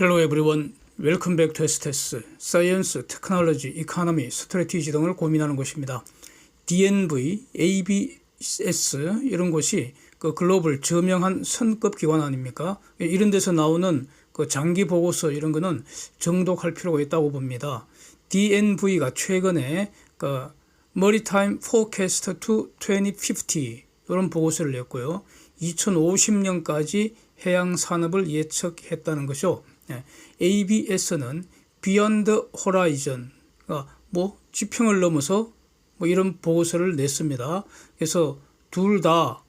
Hello everyone. Welcome back to STS. 사이언스, 테크놀로지, 이코노미, 스트래티지 등을 고민하는 곳입니다. DNV, ABS 이런 곳이 그 글로벌 저명한 선급 기관 아닙니까? 이런 데서 나오는 그 장기 보고서 이런 거는 정독할 필요가 있다고 봅니다. DNV가 최근에 그 Maritime Forecast to 2050 이런 보고서를 냈고요. 2050년까지 해양 산업을 예측했다는 것이죠. 예. ABS는 Horizon, 그러니까 뭐 지평을 넘어서 뭐 이런 보고서를 냈습니다. 그래서 둘 다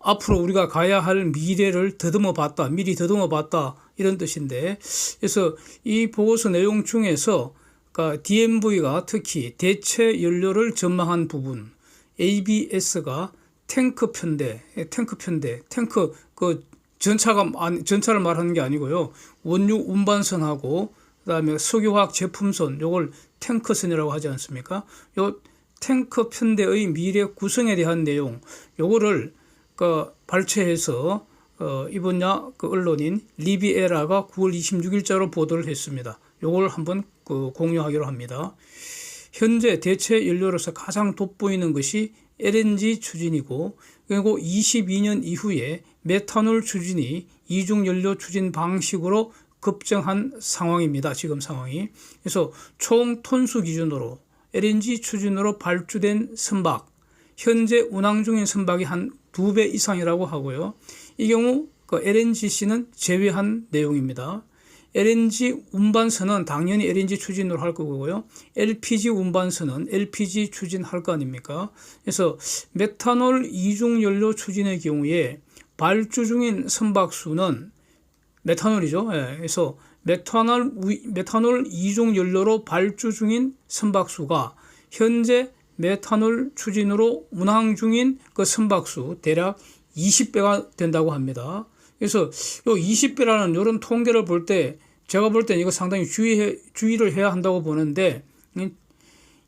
앞으로 우리가 가야 할 미래를 더듬어 봤다, 미리 더듬어 봤다 이런 뜻인데, 그래서 이 보고서 내용 중에서 그러니까 DMV가 특히 대체 연료를 전망한 부분, ABS가 탱크 편대, 탱크 편대, 탱크 그 전차가 전차를 말하는 게 아니고요. 원유 운반선하고 그다음에 석유화학 제품선 요걸 탱크선이라고 하지 않습니까? 요 탱크 편대의 미래 구성에 대한 내용 요거를 그 발췌해서 어, 이 분야 그 언론인 리비에라가 9월 26일자로 보도를 했습니다. 요걸 한번 그 공유하기로 합니다. 현재 대체 연료로서 가장 돋보이는 것이 LNG 추진이고 그리고 22년 이후에 메탄올 추진이 이중 연료 추진 방식으로 급증한 상황입니다. 지금 상황이. 그래서 총 톤수 기준으로 LNG 추진으로 발주된 선박 현재 운항 중인 선박이 한 두 배 이상이라고 하고요. 이 경우 그 LNGC는 제외한 내용입니다. LNG 운반선은 당연히 LNG 추진으로 할 거고요. LPG 운반선은 LPG 추진할 거 아닙니까? 그래서 메탄올 이중 연료 추진의 경우에 발주 중인 선박 수는 메탄올이죠. 예, 그래서 메탄올 우- 메탄올 이중 연료로 발주 중인 선박 수가 현재 메탄올 추진으로 운항 중인 그 선박 수 대략 20배가 된다고 합니다. 그래서 요 20배라는 이런 통계를 볼 때 제가 볼 때는 이거 상당히 주의해, 주의를 해야 한다고 보는데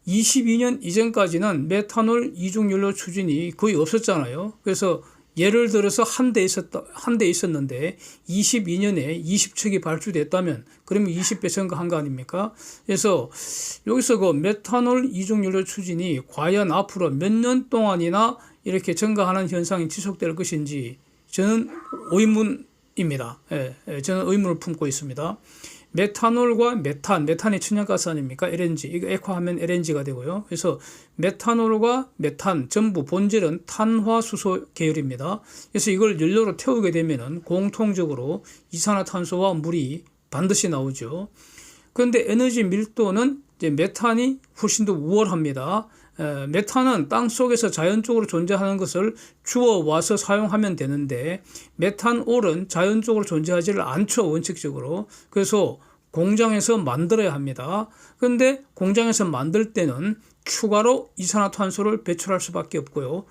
22년 이전까지는 메탄올 이중 연료 추진이 거의 없었잖아요. 그래서 예를 들어서 한 대 있었다 한 대 있었는데 22년에 20척이 발주됐다면 그러면 20배 증가한 거 아닙니까? 그래서 여기서 그 메탄올 이중 연료 추진이 과연 앞으로 몇 년 동안이나 이렇게 증가하는 현상이 지속될 것인지 저는 의문입니다. 예, 예, 저는 의문을 품고 있습니다. 메탄올과 메탄, 메탄이 천연가스 아닙니까? LNG. 이거 액화하면 LNG가 되고요. 그래서 메탄올과 메탄 전부 본질은 탄화수소 계열입니다. 그래서 이걸 연료로 태우게 되면은 공통적으로 이산화탄소와 물이 반드시 나오죠. 그런데 에너지 밀도는 메탄이 훨씬 더 우월합니다. 에, 메탄은 땅 속에서 자연적으로 존재하는 것을 주워 와서 사용하면 되는데 메탄올은 자연적으로 존재하지를 않죠 원칙적으로 그래서 공장에서 만들어야 합니다. 그런데 공장에서 만들 때는 추가로 이산화탄소를 배출할 수밖에 없고요.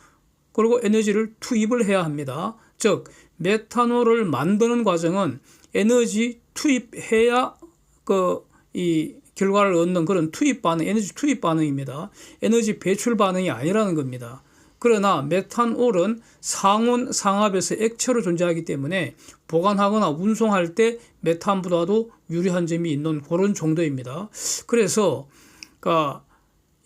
그리고 에너지를 투입을 해야 합니다. 즉 메탄올을 만드는 과정은 에너지 투입해야 그 이 결과를 얻는 그런 투입 반응, 에너지 투입 반응입니다. 에너지 배출 반응이 아니라는 겁니다. 그러나 메탄올은 상온 상압에서 액체로 존재하기 때문에 보관하거나 운송할 때 메탄보다도 유리한 점이 있는 그런 정도입니다. 그래서 그러니까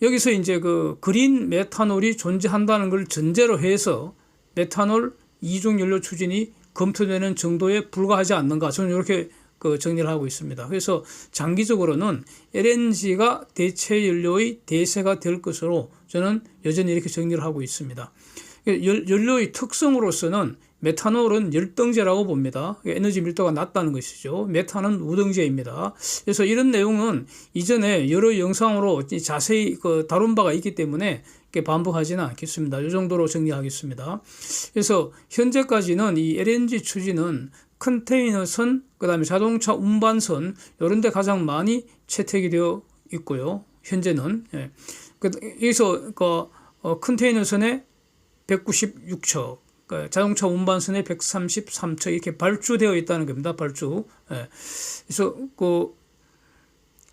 여기서 이제 그 그린 메탄올이 존재한다는 걸 전제로 해서 메탄올 이중 연료 추진이 검토되는 정도에 불과하지 않는가 저는 이렇게 그 정리를 하고 있습니다. 그래서 장기적으로는 LNG가 대체 연료의 대세가 될 것으로 저는 여전히 이렇게 정리를 하고 있습니다. 연- 연료의 특성으로서는 메탄올은 열등제라고 봅니다. 에너지 밀도가 낮다는 것이죠. 메탄은 우등제입니다. 그래서 이런 내용은 이전에 여러 영상으로 자세히 그 다룬 바가 있기 때문에 반복하지는 않겠습니다. 이 정도로 정리하겠습니다. 그래서 현재까지는 이 LNG 추진은 컨테이너선, 그 다음에 자동차 운반선 이런 데 가장 많이 채택이 되어 있고요. 현재는 예. 그- 여기서 그 어, 컨테이너선에 196척, 그 자동차 운반선에 133척 이렇게 발주되어 있다는 겁니다. 발주. 예. 그래서 그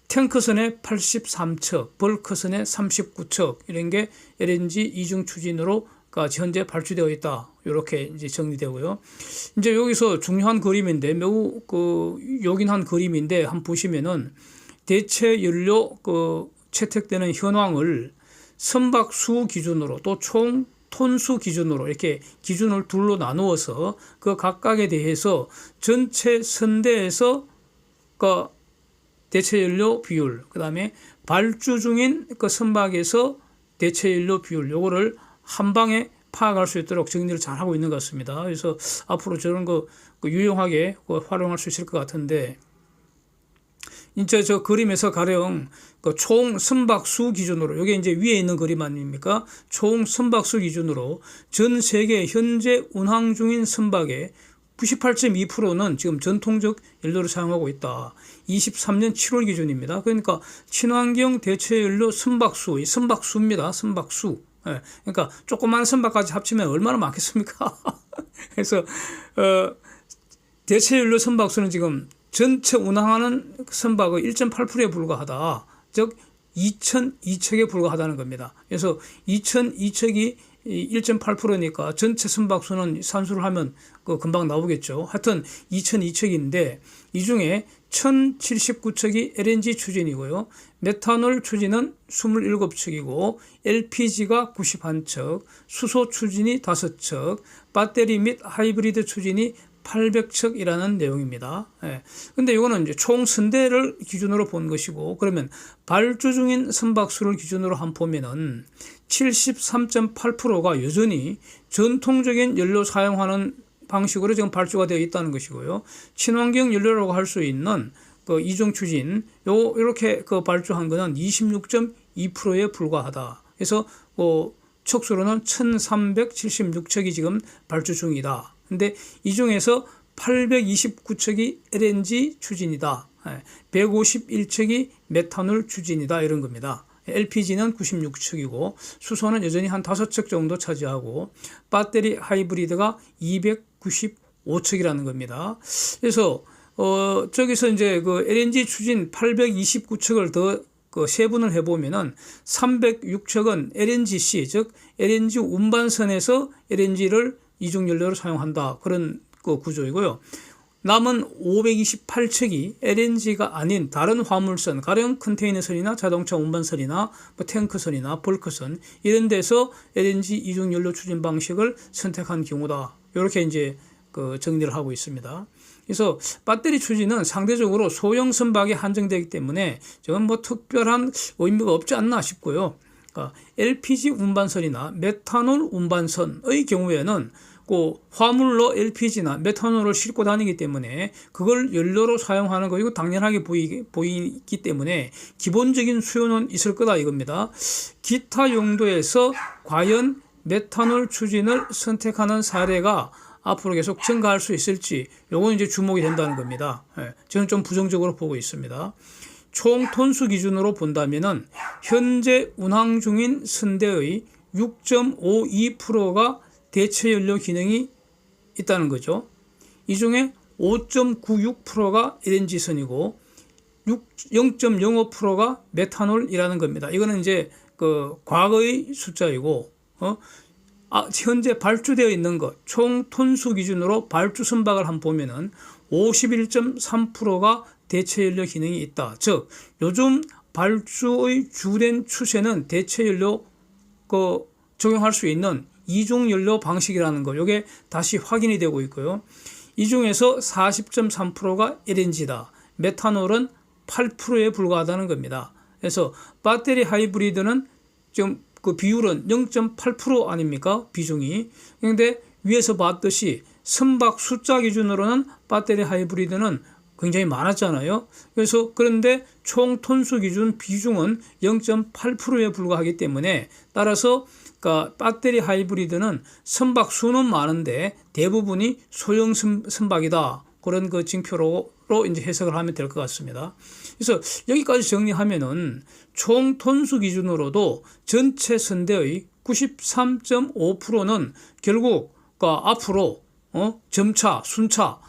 탱크선에 83척, 벌크선에 39척 이런 게 LNG 이중 추진으로 가 현재 발주되어 있다. 이렇게 이제 정리되고요. 이제 여기서 중요한 그림인데 매우 그 요긴한 그림인데 한번 보시면은 대체 연료 그 채택되는 현황을 선박 수 기준으로 또 총 톤수 기준으로 이렇게 기준을 둘로 나누어서 그 각각에 대해서 전체 선대에서 그 대체 연료 비율, 그다음에 발주 중인 그 선박에서 대체 연료 비율 요거를 한 방에 파악할 수 있도록 정리를 잘 하고 있는 것 같습니다. 그래서 앞으로 저런 거그 유용하게 그 활용할 수 있을 것 같은데 이제 저 그림에서 가령 그총 선박수 기준으로 이게 이제 위에 있는 그림 아닙니까? 총 선박수 기준으로 전 세계 현재 운항 중인 선박의 98.2%는 지금 전통적 연료를 사용하고 있다. 23년 7월 기준입니다. 그러니까 친환경 대체 연료 선박수, 이 선박수입니다. 선박수. 예, 그러니까 조그만 선박까지 합치면 얼마나 많겠습니까? 그래서 어, 대체 연료 선박 수는 지금 전체 운항하는 선박의 1.8%에 불과하다. 즉 2,002척에 불과하다는 겁니다. 그래서 2,002척이 1.8%니까 전체 선박 수는 산수를 하면 그 금방 나오겠죠. 하여튼 2,002척인데 이 중에 1,079척이 LNG 추진이고요. 메탄올 추진은 27척이고 LPG가 91척, 수소 추진이 5척, 배터리 및 하이브리드 추진이 800척이라는 내용입니다. 예. 근데 이거는 이제 총 선대를 기준으로 본 것이고 그러면 발주 중인 선박수를 기준으로 한 보면은 73.8%가 여전히 전통적인 연료 사용하는 방식으로 지금 발주가 되어 있다는 것이고요. 친환경 연료라고 할 수 있는 그 이중 추진 요 이렇게 그 발주한 거는 26.2%에 불과하다. 그래서 뭐 척수로는 1,376척이 지금 발주 중이다. 근데 이 중에서 829척이 LNG 추진이다. 151척이 메탄올 추진이다. 이런 겁니다. LPG는 96척이고 수소는 여전히 한 5척 정도 차지하고 배터리 하이브리드가 295척이라는 겁니다. 그래서 어 저기서 이제 그 LNG 추진 829척을 더 그 세분을 해보면은 306척은 LNGC 즉 LNG 운반선에서 LNG를 이중 연료로 사용한다 그런 그 구조이고요. 남은 528척이 LNG가 아닌 다른 화물선, 가령 컨테이너선이나 자동차 운반선이나 뭐 탱크선이나 벌크선 이런 데서 LNG 이중 연료 추진 방식을 선택한 경우다. 이렇게 이제 그 정리를 하고 있습니다. 그래서 배터리 추진은 상대적으로 소형 선박에 한정되기 때문에 저건 뭐 특별한 의미가 없지 않나 싶고요. 그러니까 LPG 운반선이나 메탄올 운반선의 경우에는 그 화물로 LPG나 메탄올을 싣고 다니기 때문에 그걸 연료로 사용하는 거 이거 당연하게 보이, 보이기 때문에 기본적인 수요는 있을 거다 이겁니다. 기타 용도에서 과연 메탄올 추진을 선택하는 사례가 앞으로 계속 증가할 수 있을지 요건 이제 주목이 된다는 겁니다. 예, 저는 좀 부정적으로 보고 있습니다. 총 톤수 기준으로 본다면은 현재 운항 중인 선대의 6.52%가 대체 연료 기능이 있다는 거죠. 이 중에 5.96%가 LNG선이고 0.05%가 메탄올이라는 겁니다. 이거는 이제 그 과거의 숫자이고 어? 아, 현재 발주되어 있는 것, 총 톤수 기준으로 발주 선박을 한번 보면은 51.3%가 대체 연료 기능이 있다. 즉, 요즘 발주의 주된 추세는 대체 연료 그 적용할 수 있는 이중 연료 방식이라는 거. 요게 다시 확인이 되고 있고요. 이 중에서 40.3%가 LNG다. 메탄올은 8%에 불과하다는 겁니다. 그래서 배터리 하이브리드는 지금 그 비율은 0.8% 아닙니까? 비중이. 그런데 위에서 봤듯이 선박 숫자 기준으로는 배터리 하이브리드는 굉장히 많았잖아요. 그래서 그런데 총 톤수 기준 비중은 0.8%에 불과하기 때문에 따라서 그러니까 배터리 하이브리드는 선박 수는 많은데 대부분이 소형 선박이다. 그런 그 징표로 이제 해석을 하면 될 것 같습니다. 그래서 여기까지 정리하면은 총 톤수 기준으로도 전체 선대의 93.5%는 결국 그 앞으로 어 점차 순차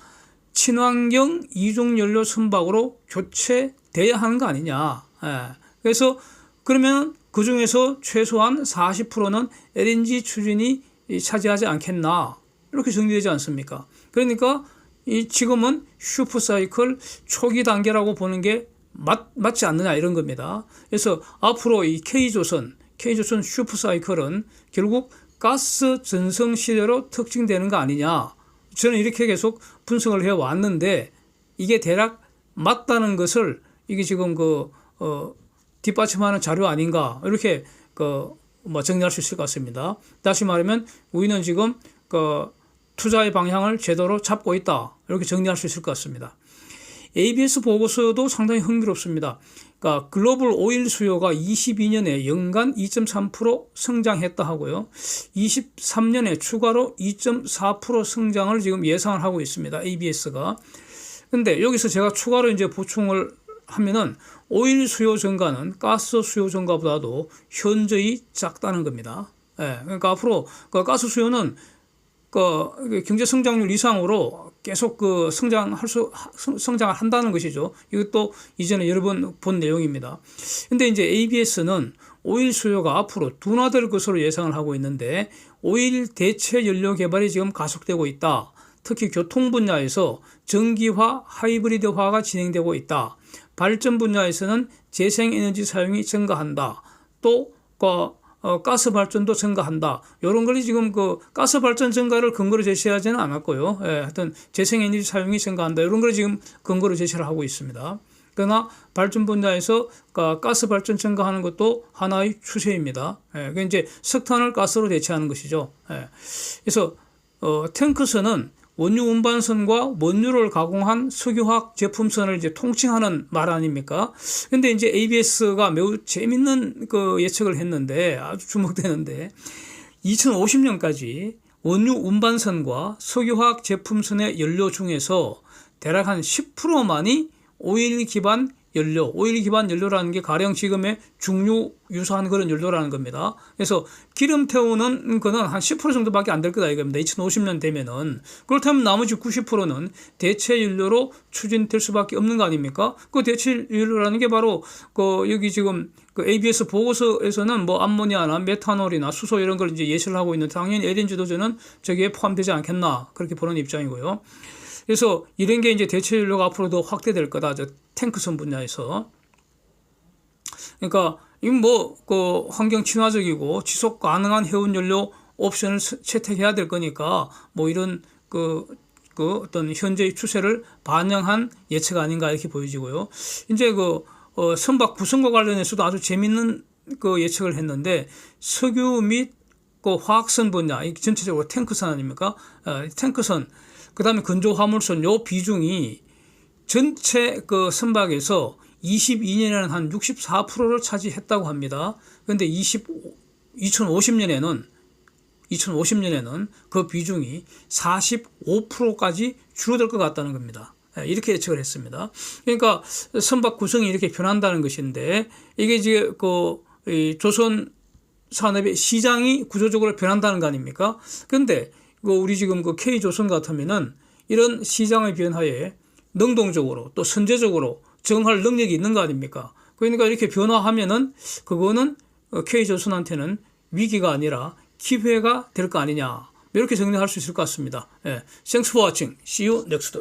친환경 이중 연료 선박으로 교체돼야 하는 거 아니냐. 예. 그래서 그러면 그 중에서 최소한 40%는 LNG 추진이 이 차지하지 않겠나 이렇게 정리되지 않습니까? 그러니까 이 지금은 슈퍼 사이클 초기 단계라고 보는 게 맞, 맞지 않느냐 이런 겁니다. 그래서 앞으로 이 K조선, K조선 슈퍼 사이클은 결국 가스 전성 시대로 특징되는 거 아니냐. 저는 이렇게 계속 분석을 해 왔는데 이게 대략 맞다는 것을 이게 지금 그, 어, 뒷받침하는 자료 아닌가. 이렇게 그, 뭐 정리할 수 있을 것 같습니다. 다시 말하면 우리는 지금 그 투자의 방향을 제대로 잡고 있다. 이렇게 정리할 수 있을 것 같습니다. ABS 보고서도 상당히 흥미롭습니다. 그러니까 글로벌 오일 수요가 22년에 연간 2.3% 성장했다 하고요. 23년에 추가로 2.4% 성장을 지금 예상을 하고 있습니다. ABS가. 근데 여기서 제가 추가로 이제 보충을 하면은 오일 수요 증가는 가스 수요 증가보다도 현저히 작다는 겁니다. 예, 그러니까 앞으로 그 가스 수요는 그 경제 성장률 이상으로 계속 그 성장할 수 성장을 한다는 것이죠. 이것도 이전에 여러 번 본 내용입니다. 근데 이제 ABS는 오일 수요가 앞으로 둔화될 것으로 예상을 하고 있는데 오일 대체 연료 개발이 지금 가속되고 있다. 특히 교통 분야에서 전기화, 하이브리드화가 진행되고 있다. 발전 분야에서는 재생에너지 사용이 증가한다. 또 그, 어, 가스 발전도 증가한다. 이런 걸 지금 그 가스 발전 증가를 근거로 제시하지는 않았고요. 예, 하여튼 재생 에너지 사용이 증가한다. 이런 걸 지금 근거로 제시를 하고 있습니다. 그러나 발전 분야에서 그 가스 발전 증가하는 것도 하나의 추세입니다. 예, 그 이제 석탄을 가스로 대체하는 것이죠. 예, 그래서 어, 탱크선은 원유 운반선과 원유를 가공한 석유화학 제품선을 이제 통칭하는 말 아닙니까? 근데 이제 ABS가 매우 재밌는 그 예측을 했는데 아주 주목되는데 2050년까지 원유 운반선과 석유화학 제품선의 연료 중에서 대략 한 10%만이 오일 기반 연료, 오일 기반 연료라는 게 가령 지금의 중류 유사한 그런 연료라는 겁니다. 그래서 기름 태우는 거는 한 10% 정도밖에 안 될 거다 이겁니다. 2050년 되면은 그렇다면 나머지 90%는 대체 연료로 추진될 수밖에 없는 거 아닙니까? 그 대체 연료라는 게 바로 그 여기 지금 그 ABS 보고서에서는 뭐 암모니아나 메탄올이나 수소 이런 걸 이제 예시를 하고 있는 당연히 LNG도 저는 저기에 포함되지 않겠나 그렇게 보는 입장이고요. 그래서 이런 게 이제 대체 연료가 앞으로도 확대될 거다. 저 탱크선 분야에서. 그러니까 이건 뭐 그 환경 친화적이고 지속 가능한 해운 연료 옵션을 채택해야 될 거니까 뭐 이런 그, 그 어떤 현재의 추세를 반영한 예측 아닌가 이렇게 보여지고요. 이제 그 어, 선박 구성과 관련해서도 아주 재밌는 그 예측을 했는데 석유 및 그 화학선 분야, 이 전체적으로 탱크선 아닙니까? 어, 탱크선, 그 다음에 건조 화물선 요 비중이 전체 그 선박에서 22년에는 한 64%를 차지했다고 합니다. 그런데 20, 2050년에는 2050년에는 그 비중이 45%까지 줄어들 것 같다는 겁니다. 예, 이렇게 예측을 했습니다. 그러니까 선박 구성이 이렇게 변한다는 것인데 이게 이제 그 조선 산업의 시장이 구조적으로 변한다는 거 아닙니까? 근데 그 우리 지금 그 K조선 같으면은 이런 시장의 변화에 능동적으로 또 선제적으로 정할 능력이 있는 거 아닙니까? 그러니까 이렇게 변화하면은 그거는 K조선한테는 위기가 아니라 기회가 될 거 아니냐. 이렇게 정리할 수 있을 것 같습니다. 예. Thanks for watching. See you next.